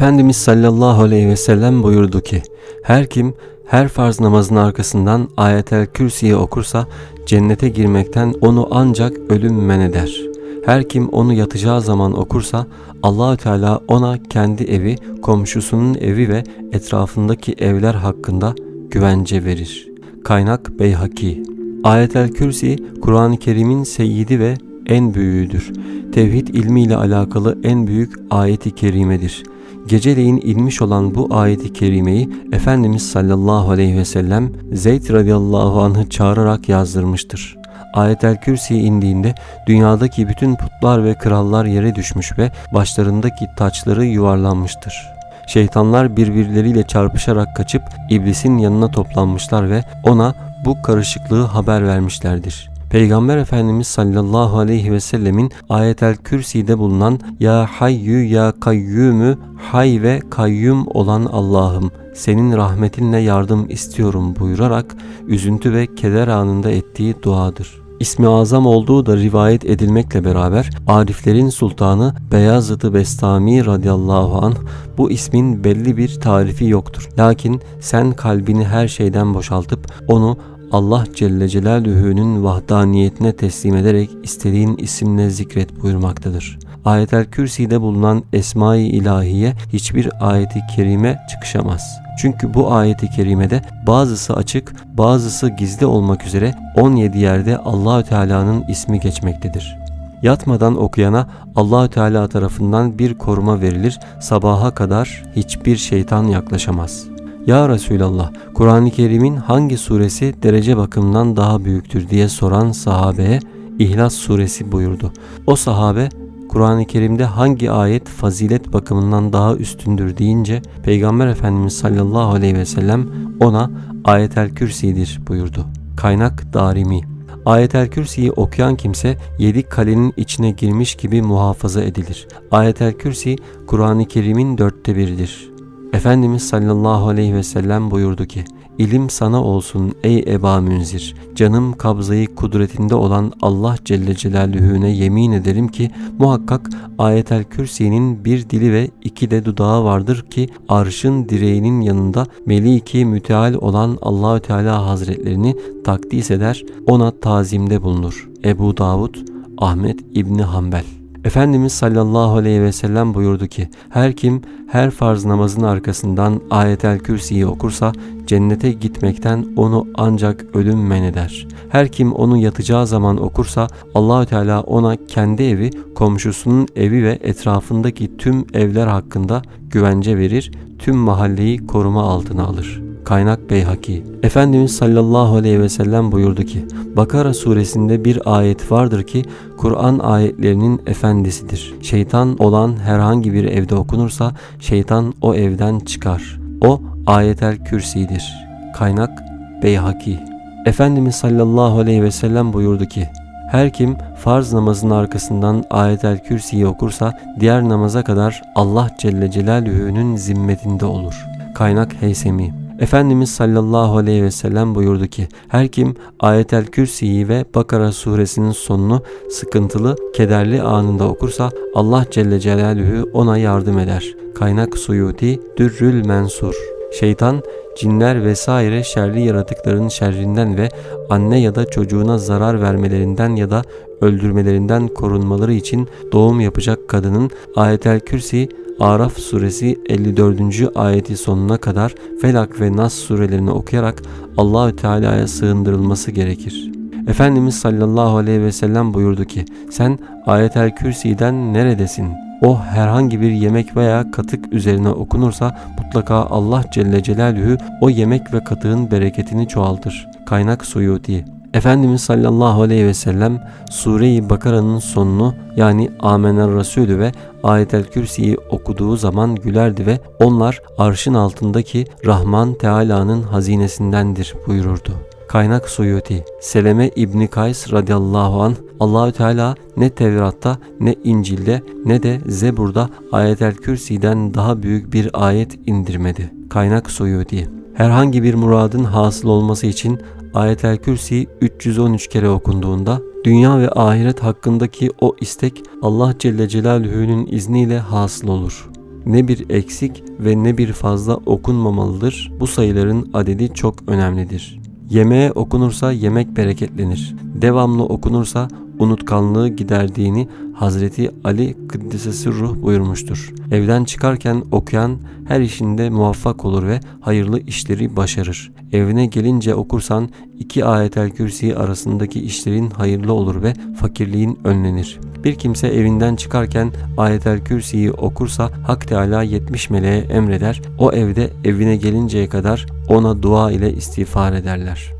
Efendimiz sallallahu aleyhi ve sellem buyurdu ki, her kim her farz namazın arkasından ayetel kürsiyi okursa cennete girmekten onu ancak ölüm men eder. Her kim onu yatacağı zaman okursa Allahü Teala ona kendi evi, komşusunun evi ve etrafındaki evler hakkında güvence verir. Kaynak Beyhaki Ayetel Kürsi Kur'an-ı Kerim'in seyyidi ve en büyüğüdür. Tevhid ilmiyle alakalı en büyük ayeti kerimedir. Geceleyin inmiş olan bu ayeti kerimeyi Efendimiz sallallahu aleyhi ve sellem Zeyd radıyallahu anh'ı çağırarak yazdırmıştır. Ayetel Kürsi indiğinde dünyadaki bütün putlar ve krallar yere düşmüş ve başlarındaki taçları yuvarlanmıştır. Şeytanlar birbirleriyle çarpışarak kaçıp iblisin yanına toplanmışlar ve ona bu karışıklığı haber vermişlerdir. Peygamber Efendimiz sallallahu aleyhi ve sellemin ayetel kürside bulunan Ya hayyü ya kayyümü hay ve kayyum olan Allah'ım senin rahmetinle yardım istiyorum buyurarak üzüntü ve keder anında ettiği duadır. İsmi azam olduğu da rivayet edilmekle beraber Ariflerin Sultanı Beyazıt-ı Bestami radıyallahu anh bu ismin belli bir tarifi yoktur. Lakin sen kalbini her şeyden boşaltıp onu Allah Celle Celaluhu'nun vahdaniyetine teslim ederek istediğin isimle zikret buyurmaktadır. Ayetel Kürsi'de bulunan Esma-i İlahiye hiçbir ayeti kerime çıkışamaz. Çünkü bu ayeti kerimede bazısı açık, bazısı gizli olmak üzere 17 yerde Allahü Teala'nın ismi geçmektedir. Yatmadan okuyana Allahü Teala tarafından bir koruma verilir, sabaha kadar hiçbir şeytan yaklaşamaz.'' Ya Resulallah, Kur'an-ı Kerim'in hangi suresi derece bakımından daha büyüktür diye soran sahabeye İhlas suresi buyurdu. O sahabe Kur'an-ı Kerim'de hangi ayet fazilet bakımından daha üstündür deyince Peygamber Efendimiz sallallahu aleyhi ve sellem ona ayetel kürsidir buyurdu. Kaynak Darimi Ayetel Kürsi'yi okuyan kimse yedi kalenin içine girmiş gibi muhafaza edilir. Ayetel Kürsi Kur'an-ı Kerim'in dörtte biridir. Efendimiz sallallahu aleyhi ve sellem buyurdu ki, İlim sana olsun ey Eba Münzir. Canım kabzayı kudretinde olan Allah Celle Celaluhu'ne yemin ederim ki muhakkak ayetel kürsinin bir dili ve iki de dudağı vardır ki arşın direğinin yanında meliki müteal olan Allahü Teala Hazretlerini takdis eder, ona tazimde bulunur. Ebu Davud, Ahmet İbni Hanbel Efendimiz sallallahu aleyhi ve sellem buyurdu ki her kim her farz namazın arkasından ayetel kürsiyi okursa cennete gitmekten onu ancak ölüm men eder. Her kim onu yatacağı zaman okursa Allahü Teala ona kendi evi, komşusunun evi ve etrafındaki tüm evler hakkında güvence verir, tüm mahalleyi koruma altına alır.'' Kaynak Beyhaki. Efendimiz sallallahu aleyhi ve sellem buyurdu ki, Bakara suresinde bir ayet vardır ki, Kur'an ayetlerinin efendisidir. Şeytan olan herhangi bir evde okunursa, şeytan o evden çıkar. O ayetel kürsidir. Kaynak Beyhaki. Efendimiz sallallahu aleyhi ve sellem buyurdu ki, her kim farz namazın arkasından ayetel kürsiyi okursa diğer namaza kadar Allah Celle Celaluhu'nun zimmetinde olur. Kaynak Heysemi Efendimiz sallallahu aleyhi ve sellem buyurdu ki her kim ayetel kürsiyi ve Bakara suresinin sonunu sıkıntılı, kederli anında okursa Allah Celle Celaluhu ona yardım eder. Kaynak Suyuti Dürrül Mensur Şeytan, cinler vesaire şerli yaratıkların şerrinden ve anne ya da çocuğuna zarar vermelerinden ya da öldürmelerinden korunmaları için doğum yapacak kadının ayetel kürsi Araf suresi 54. ayeti sonuna kadar Felak ve Nas surelerini okuyarak Allahü Teala'ya sığındırılması gerekir. Efendimiz sallallahu aleyhi ve sellem buyurdu ki sen ayetel kürsiden neredesin? O herhangi bir yemek veya katık üzerine okunursa mutlaka Allah Celle Celaluhu o yemek ve katığın bereketini çoğaltır. Kaynak Suyuti Efendimiz sallallahu aleyhi ve sellem Sure-i Bakara'nın sonunu yani Amener Resulü ve Ayetel Kürsi'yi okuduğu zaman gülerdi ve onlar arşın altındaki Rahman Teala'nın hazinesindendir buyururdu. Kaynak Suyuti Seleme İbni Kays radıyallahu an Allahü Teala ne Tevrat'ta ne İncil'de ne de Zebur'da Ayetel Kürsi'den daha büyük bir ayet indirmedi. Kaynak Suyuti Herhangi bir muradın hasıl olması için Ayetel Kürsi 313 kere okunduğunda dünya ve ahiret hakkındaki o istek Allah Celle Celaluhu'nun izniyle hasıl olur. ne bir eksik ve ne bir fazla okunmamalıdır. Bu sayıların adedi çok önemlidir. Yemeğe okunursa yemek bereketlenir. Devamlı okunursa unutkanlığı giderdiğini Hazreti Ali Kıddisesi Ruh buyurmuştur. Evden çıkarken okuyan her işinde muvaffak olur ve hayırlı işleri başarır. Evine gelince okursan iki ayetel kürsi arasındaki işlerin hayırlı olur ve fakirliğin önlenir. Bir kimse evinden çıkarken ayetel kürsiyi okursa Hak Teala 70 meleğe emreder. O evde evine gelinceye kadar ona dua ile istiğfar ederler.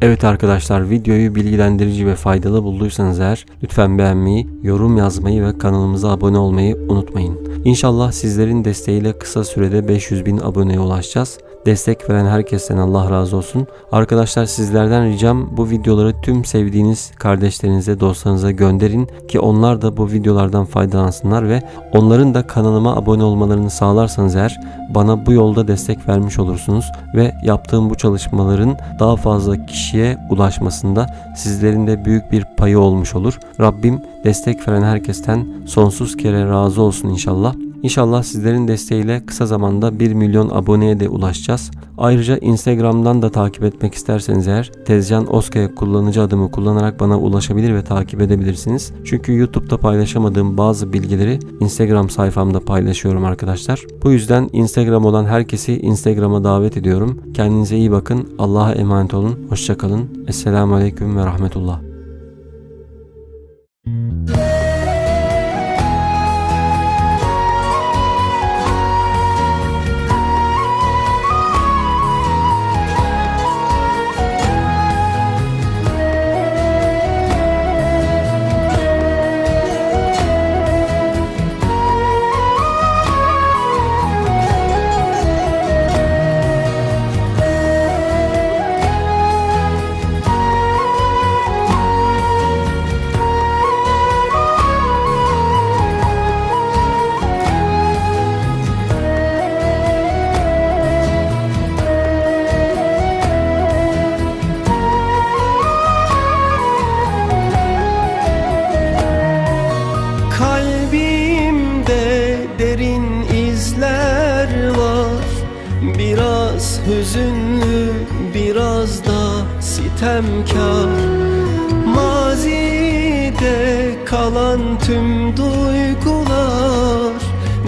Evet arkadaşlar videoyu bilgilendirici ve faydalı bulduysanız eğer lütfen beğenmeyi, yorum yazmayı ve kanalımıza abone olmayı unutmayın. İnşallah sizlerin desteğiyle kısa sürede 500 bin aboneye ulaşacağız. Destek veren herkesten Allah razı olsun. Arkadaşlar sizlerden ricam bu videoları tüm sevdiğiniz kardeşlerinize, dostlarınıza gönderin ki onlar da bu videolardan faydalansınlar ve onların da kanalıma abone olmalarını sağlarsanız eğer bana bu yolda destek vermiş olursunuz ve yaptığım bu çalışmaların daha fazla kişiye ulaşmasında sizlerin de büyük bir payı olmuş olur. Rabbim destek veren herkesten sonsuz kere razı olsun inşallah. İnşallah sizlerin desteğiyle kısa zamanda 1 milyon aboneye de ulaşacağız. Ayrıca Instagram'dan da takip etmek isterseniz eğer Tezcan Oskaya kullanıcı adımı kullanarak bana ulaşabilir ve takip edebilirsiniz. Çünkü YouTube'da paylaşamadığım bazı bilgileri Instagram sayfamda paylaşıyorum arkadaşlar. Bu yüzden Instagram olan herkesi Instagram'a davet ediyorum. Kendinize iyi bakın. Allah'a emanet olun. Hoşçakalın. Esselamu Aleyküm ve Rahmetullah. Kalbimde hüzünlü biraz da sitemkar. Mazide kalan tüm duygular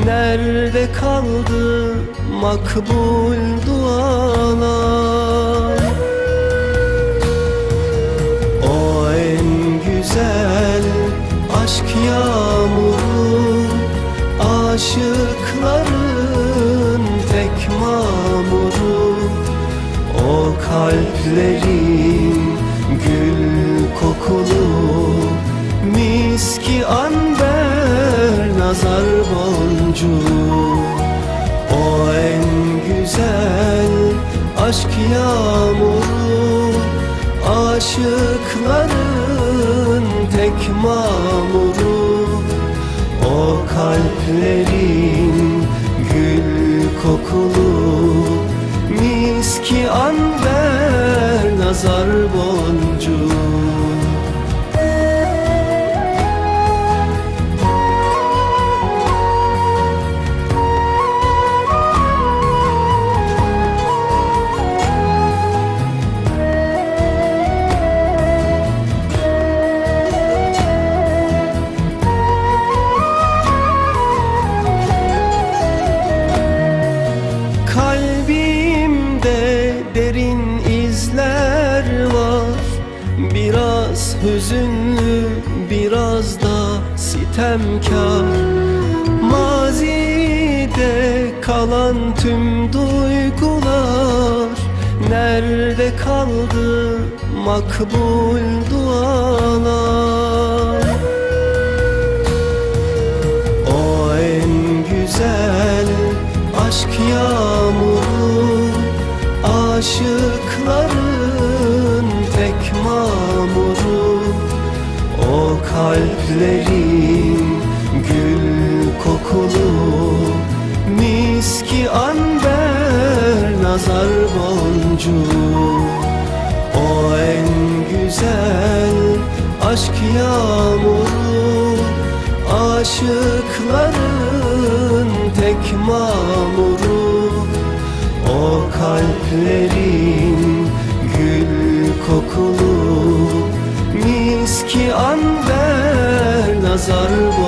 Nerede kaldı makbul dualar? O en güzel aşk yağmuru Aşıkların tek mamuru O kalplerin gül kokulu. Miski anber nazar boncuğu O en güzel aşk yağmuru. Aşıkların tek mamuru O kalplerin kokulu Miski anber nazar boncuğu hüzünlü biraz da sitemkar. Mazide kalan tüm duygular Nerede kaldı makbul dualar? O en güzel aşk yağmuru Aşıkların tek mamuru O kalplerin gül kokulu Miski anber nazar boncuğu O en güzel aşk yağmuru Aşıkların tek mamuru. O kalplerin gül kokulu Miski anber nazar boncuğu